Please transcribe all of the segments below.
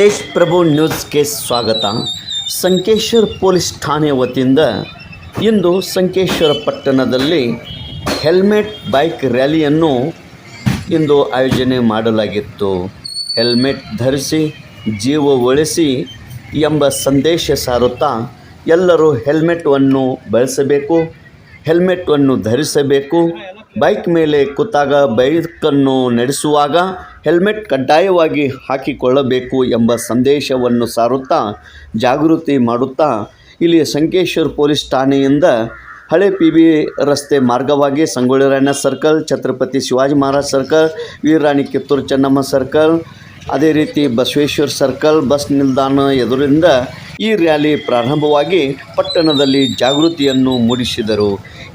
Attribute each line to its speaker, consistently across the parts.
Speaker 1: ತೇಜ್ ಪ್ರಭು ನ್ಯೂಸ್ಗೆ ಸ್ವಾಗತ. ಸಂಕೇಶ್ವರ ಪೊಲೀಸ್ ಠಾಣೆ ವತಿಯಿಂದ ಇಂದು ಸಂಕೇಶ್ವರ ಪಟ್ಟಣದಲ್ಲಿ ಹೆಲ್ಮೆಟ್ ಬೈಕ್ ರ್ಯಾಲಿಯನ್ನು ಇಂದು ಆಯೋಜನೆ ಮಾಡಲಾಗಿತ್ತು. ಹೆಲ್ಮೆಟ್ ಧರಿಸಿ, ಜೀವ ಉಳಿಸಿ ಎಂಬ ಸಂದೇಶ ಸಾರುತ್ತಾ ಎಲ್ಲರೂ ಹೆಲ್ಮೆಟನ್ನು ಬಳಸಬೇಕು ಹೆಲ್ಮೆಟನ್ನು ಧರಿಸಬೇಕು ಬೈಕ್ ಮೇಲೆ ಕೂತಾಗ ಬೈಕನ್ನು ನಡೆಸುವಾಗ ಹೆಲ್ಮೆಟ್ ಕಡ್ಡಾಯವಾಗಿ ಹಾಕಿಕೊಳ್ಳಬೇಕು ಎಂಬ ಸಂದೇಶವನ್ನು ಸಾರುತ್ತಾ ಜಾಗೃತಿ ಮಾಡುತ್ತಾ ಇಲ್ಲಿ ಸಂಕೇಶ್ವರ್ ಪೊಲೀಸ್ ಠಾಣೆಯಿಂದ ಹಳೆ ಪಿ ಬಿ ರಸ್ತೆ ಮಾರ್ಗವಾಗಿ Sangolli Rayanna circle, Chhatrapati Shivaji Maharaj circle Veerarani Kittur Chennamma circle, ಅದೇ ರೀತಿ ಬಸವೇಶ್ವರ ಸರ್ಕಲ್, ಬಸ್ ನಿಲ್ದಾಣ ಎದುರಿಂದ ಈ ರ್ಯಾಲಿ ಪ್ರಾರಂಭವಾಗಿ ಪಟ್ಟಣದಲ್ಲಿ ಜಾಗೃತಿಯನ್ನು ಮೂಡಿಸಿದರು.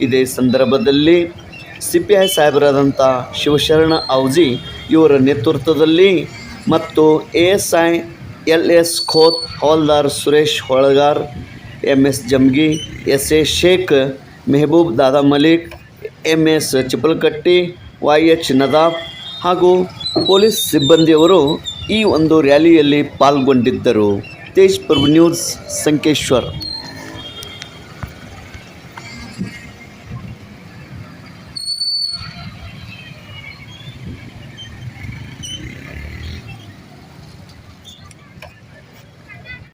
Speaker 1: ಇದೇ ಸಂದರ್ಭದಲ್ಲಿ ಸಿ ಪಿ ಐ ಸಾಹೇಬರಾದಂಥ ಶಿವಶರಣ ಔಜಿ ಇವರ ನೇತೃತ್ವದಲ್ಲಿ ಮತ್ತು A S I L S Khot Havaldar Suresh Holagar M S Jamgi, S A Shaikh, Mehboob Dada Malik M S Chipalkatti Y H Nadaf ಹಾಗೂ ಪೊಲೀಸ್ ಸಿಬ್ಬಂದಿಯವರು ಈ ಒಂದು ರ್ಯಾಲಿಯಲ್ಲಿ ಪಾಲ್ಗೊಂಡಿದ್ದರು. ತೇಜ್ ಪ್ರಭು ನ್ಯೂಸ್ ಸಂಕೇಶ್ವರ್.